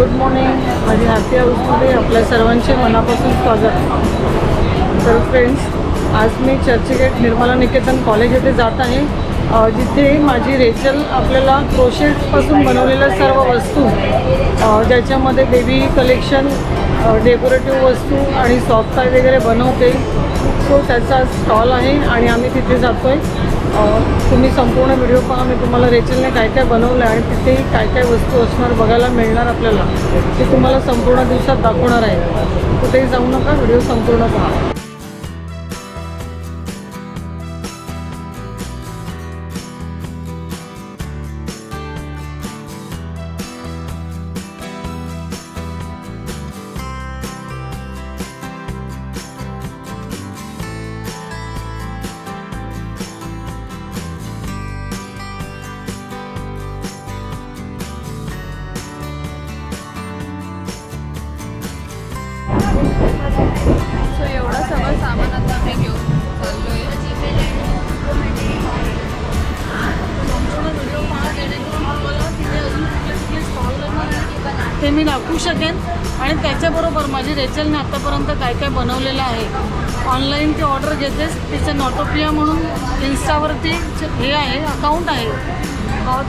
Good morning. माझी happy हाऊसमध्ये आपल्या सर्वांचे मनापासून स्वागत. तर फ्रेंड्स आज मी चर्चगेट निर्मला निकेतन कॉलेज येथे जात आहे. जिथे माझी रेचल आपल्याला क्रोशेटपासून बनवलेल्या सर्व वस्तू ज्याच्यामध्ये बेबी कलेक्शन डेकोरेटिव्ह वस्तू आणि सॉफ्ट वगैरे बनवते. सो त्याचा स्टॉल आहे आणि आम्ही तिथे जातो आहे तुम्ही संपूर्ण व्हिडिओ पहा मी तुम्हाला रेचलने काय काय बनवलं आहे आणि तिथेही काय काय वस्तू असणार बघायला मिळणार आपल्याला ते तुम्हाला संपूर्ण दिवसात दाखवणार आहे. कुठेही जाऊ नका व्हिडिओ संपूर्ण पहा. ते मी दाखवू शकेन. आणि त्याच्याबरोबर माझी रेचलने आत्तापर्यंत काय काय बनवलेलं आहे ऑनलाईन ती ऑर्डर घेतेच तिचं नॉटोपिया म्हणून इन्स्टावरती हे आहे अकाउंट आहे.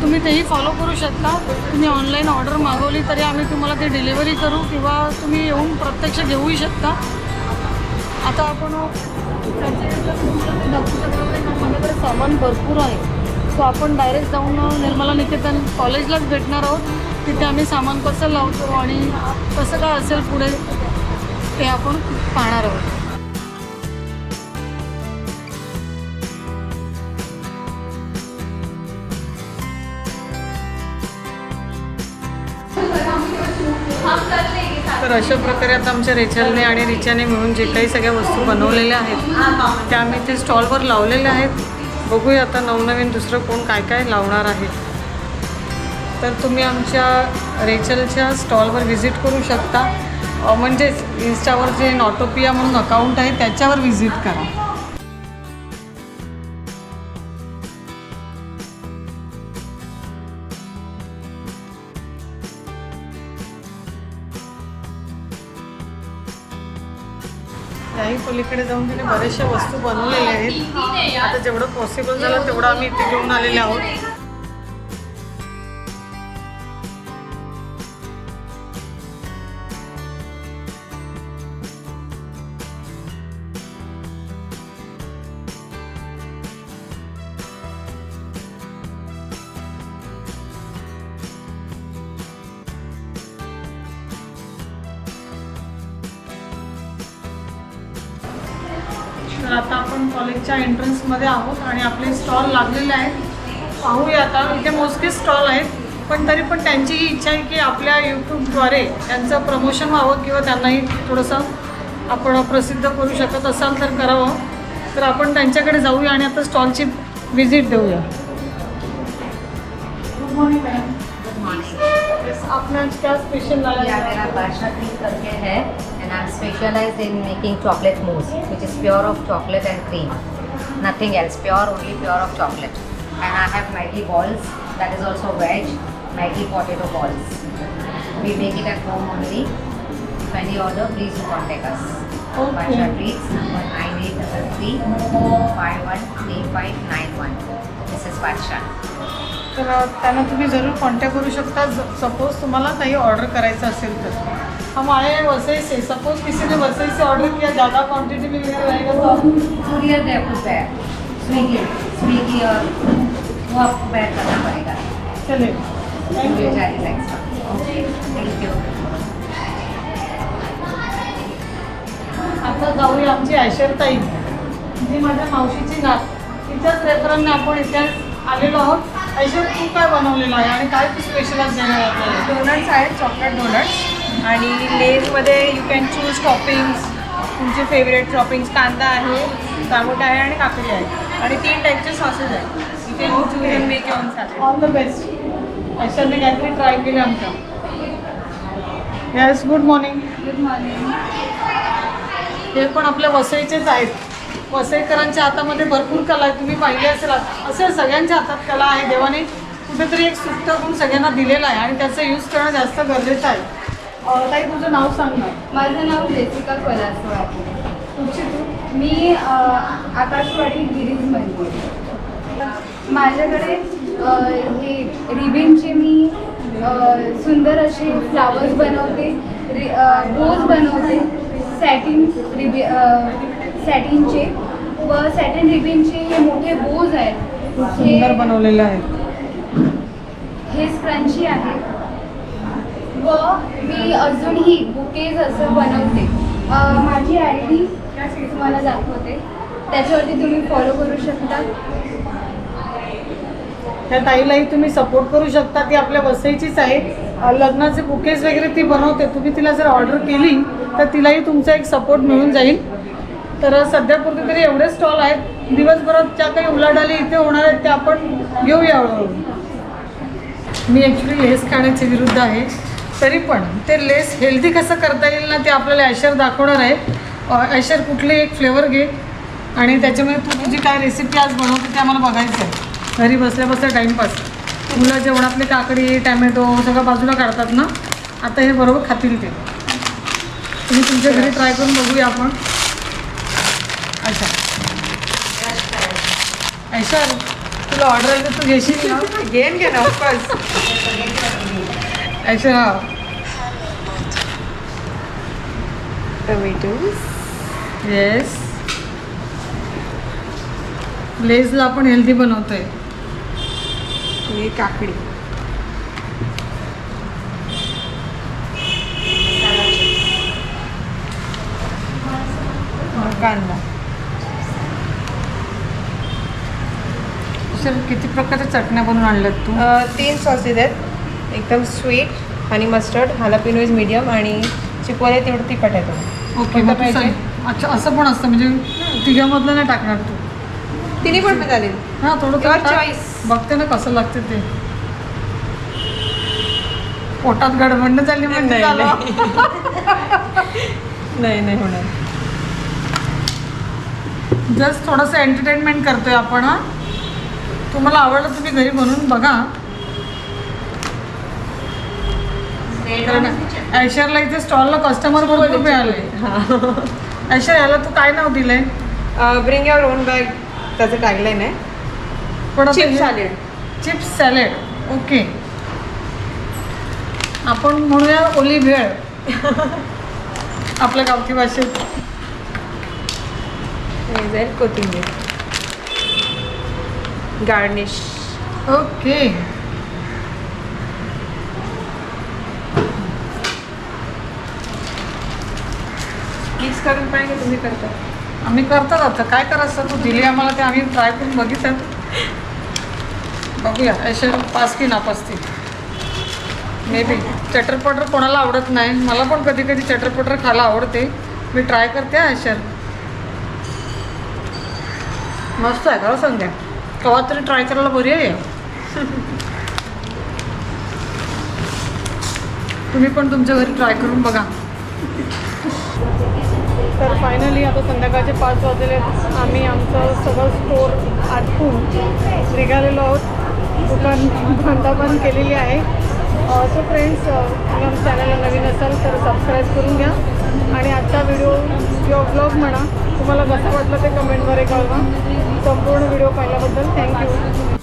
तुम्ही तेही फॉलो करू शकता. तुम्ही ऑनलाईन ऑर्डर मागवली तरी आम्ही तुम्हाला ते डिलिव्हरी करू किंवा तुम्ही येऊन प्रत्यक्ष घेऊही शकता. आता आपण माझ्याकडे सामान भरपूर आहे. सो आपण डायरेक्ट जाऊन निर्मला निकेतन कॉलेजलाच भेटणार आहोत. तिथे आम्ही सामान कसं लावतो आणि कसं काय असेल पुढे ते आपण पाहणार आहोत. तर अशा प्रकारे आता आमच्या रेचलने आणि रिचाने मिळून जे काही सगळ्या वस्तू बनवलेल्या आहेत त्या आम्ही ते स्टॉलवर लावलेल्या आहेत. बघूया आता नवनवीन दुसरं कोण काय काय लावणार आहे. तर तुम्ही आमच्या रेचलच्या स्टॉलवर व्हिजिट करू शकता. म्हणजेच इन्स्टावर जे नॉटोपिया म्हणून अकाउंट आहे त्याच्यावर व्हिजिट करा. त्याही पलीकडे जाऊन तिने बऱ्याचशा वस्तू बनवलेल्या आहेत. आता जेवढं पॉसिबल झालं तेवढं आम्ही इथे घेऊन आलेले आहोत. तर आता आपण कॉलेजच्या एंट्रन्समध्ये आहोत आणि आपले स्टॉल लागलेले आहेत. पाहूया आता. इथे मोजके स्टॉल आहेत पण तरी पण त्यांची ही इच्छा आहे की आपल्या यूट्यूबद्वारे त्यांचं प्रमोशन व्हावं किंवा त्यांनाही थोडंसं आपण प्रसिद्ध करू शकत असाल तर करावं. तर आपण त्यांच्याकडे जाऊया आणि आता स्टॉलची व्हिजिट देऊया. गुड मॉर्निंग मॅम आपल्या क्या स्पेशल Yeah, मेरा बादशाह क्रीम करके है। And I'm specialized in making chocolate mousse, which is pure of chocolate and cream. Nothing else, pure only pure of chocolate. And I have Maggi balls, that is also veg, Maggi potato balls. We make it at home only. If any order, please do contact us. Okay. Badsha Treats, number 9833 513591. Is Badsha. तर त्यांना तुम्ही जरूर contact करू शकता suppose तुम्हाला काही order करायचं असेल तर हैं वसई से सपोज किसी ने वसई से ऑर्डर किया ज़्यादा क्वांटिटी में लेकर रहेगा तो आप courier they have to bear. Swiggy, Swiggy और वो आपको bear करना पड़ेगा. चले thank you. Okay, thank you. आता जाऊया आमची ऐश्वर्यताई जी माझ्या मावशीची नात तिच्याच रेफरन्सने आपण इथे आलेलो आहोत. ऐश्वर तू काय बनवलेलं आहे आणि काय तू स्पेशल देणार आपल्याला? डोनट्स आहेत चॉकलेट डोनट्स आणि लेजमध्ये यू कॅन चूज टॉपिंग्स तुमचे फेवरेट टॉपिंग्स कांदा आहे टमाटा आहे आणि काकडी आहे. आणि तीन टाईपचे सॉसेस आहेत. You can choose and make your own salad all the best ऐश्वर्यने काहीतरी ट्राय केलं आमच्या yes good morning good morning हे पण आपल्या वसईचेच आहेत. वसईकरांच्या हातामध्ये भरपूर कला आहे. तुम्ही पाहिली असेल असेल सगळ्यांच्या हातात कला आहे. देवाने कुठेतरी एक सुप्त गुण सगळ्यांना दिलेला आहे आणि त्याचा यूज करणं जास्त गरजेचं आहे. ताई तुझं नाव सांग ना. माझं नाव जेसिका आहे. तुमची तू? मी अ, आकाशवाणी गिरीजमध्ये माझ्याकडे हे रिबिनचे मी सुंदर असे फ्लावर्स बनवते रि बनवते सॅटिन रिबि सॅटिनचे व सॅटिन रिबिनचे हे मोठे बोज आहेत. सुंदर बनवलेलं आहे हे स्क्रंची आहे. व मी अजूनही बुकेज असं बनवते. माझी आय डी तुम्हाला दाखवते. त्याच्यावरती तुम्ही फॉलो करू शकता. त्या ताईलाही तुम्ही सपोर्ट करू शकता. ती आपल्या वसईचीच आहे. लग्नाचे बुकेज वगैरे ती बनवते. तुम्ही तिला जर ऑर्डर केली तर तिलाही तुमचा एक सपोर्ट मिळून जाईल. तर सध्यापुरते तरी एवढे स्टॉल आहेत. दिवसभरात ज्या काही उलाढाली इथे होणार आहेत त्या आपण घेऊया. हळूहळू मी ॲक्च्युली लेस खाण्याच्या विरुद्ध आहे. तरी पण ते लेस हेल्दी कसं करता येईल ना ते आपल्याला ॲशर दाखवणार आहे. ॲशर कुठले एक फ्लेवर घे. आणि त्याच्यामध्ये तू तुझी काय रेसिपी आज बनवते ते आम्हाला बघायचं आहे घरी बसल्या बसल्या टाईमपास मुलं जेवणातले काकडी टॅमॅटो सगळं बाजूला काढतात ना. आता हे बरोबर खातील ते. तुम्ही तुमच्या घरी ट्राय करून बघूया आपण अच्छा ऐशर तुला ऑर्डर आली तर तू घेशील ना? घेन घे ना ऑफकोर्स ऐशर हा. टोमॅटोज येस लेजला आपण हेल्दी बनवतोय. काकडी. कांदा. सर किती प्रकारच्या चटण्या बनवून आणल्यात तू तीन सॉसेस आहेत एकदम स्वीट आणि मस्टर्ड हालापिनो इज मीडियम आणि चिकोले तेवढं तिखट आहे ओके मग तू पाहिजे? सांग. अच्छा असं पण असतं म्हणजे तिघामधलं नाही टाकणार तू तिन्ही पण चालेल हां थोडं Your थोडं टाक. choice. बघते ना कसं लागते ते पोटात गडबड झाली म्हणजे नाही, झालं. नाही नाही होणार जस्ट थोडंसं एंटरटेनमेंट करतोय आपण हां तुम्हाला आवडलं तुम्ही घरी बनवून बघा. ऐश्वर्याला इथे स्टॉलला कस्टमर भरपूर मिळाले. ऐश्वर याला तू काय नाव दिलंय? ब्रिंग युअर ओन बॅग त्याचं टॅगलाईन आहे. पण आता चिप हे- सॅलेड चिप्स सॅलेड ओके आपण म्हणूया ओली भेळ. आपल्या गावठी भाषेत. कोथिंबीर. गार्निश ओके मिक्स करून पाहिजे तुम्ही करता. आम्ही करतात आता. काय करायचं? तू दिली आम्हाला ते. आम्ही ट्राय करून बघितलं. बघूया. असे पास की नापास ती. मे बी चटरपटर कोणाला आवडत नाही. मला पण कधी कधी चटरपटर खायला आवडते. मी ट्राय करते आयशर मस्त आहे खरं संध्या? कवा तरी ट्राय करायला बरी आहे. तुम्ही पण तुमच्या घरी ट्राय करून बघा. तर फायनली आता संध्याकाळचे पाच वाजले आम्ही आमचं सगळं स्टोर आटपून निघालेलो आहोत. दुकान धंदा बंद केलेली आहे. सो फ्रेंड्स तुम्ही आमच्या चॅनलला नवीन असाल तर सबस्क्राईब करून घ्या. आणि आजचा व्हिडिओ किंवा ब्लॉग म्हणा तुम्हाला कसं वाटलं ते कमेंटद्वारे कळवा. संपूर्ण व्हिडिओ पाहिल्याबद्दल थँक्यू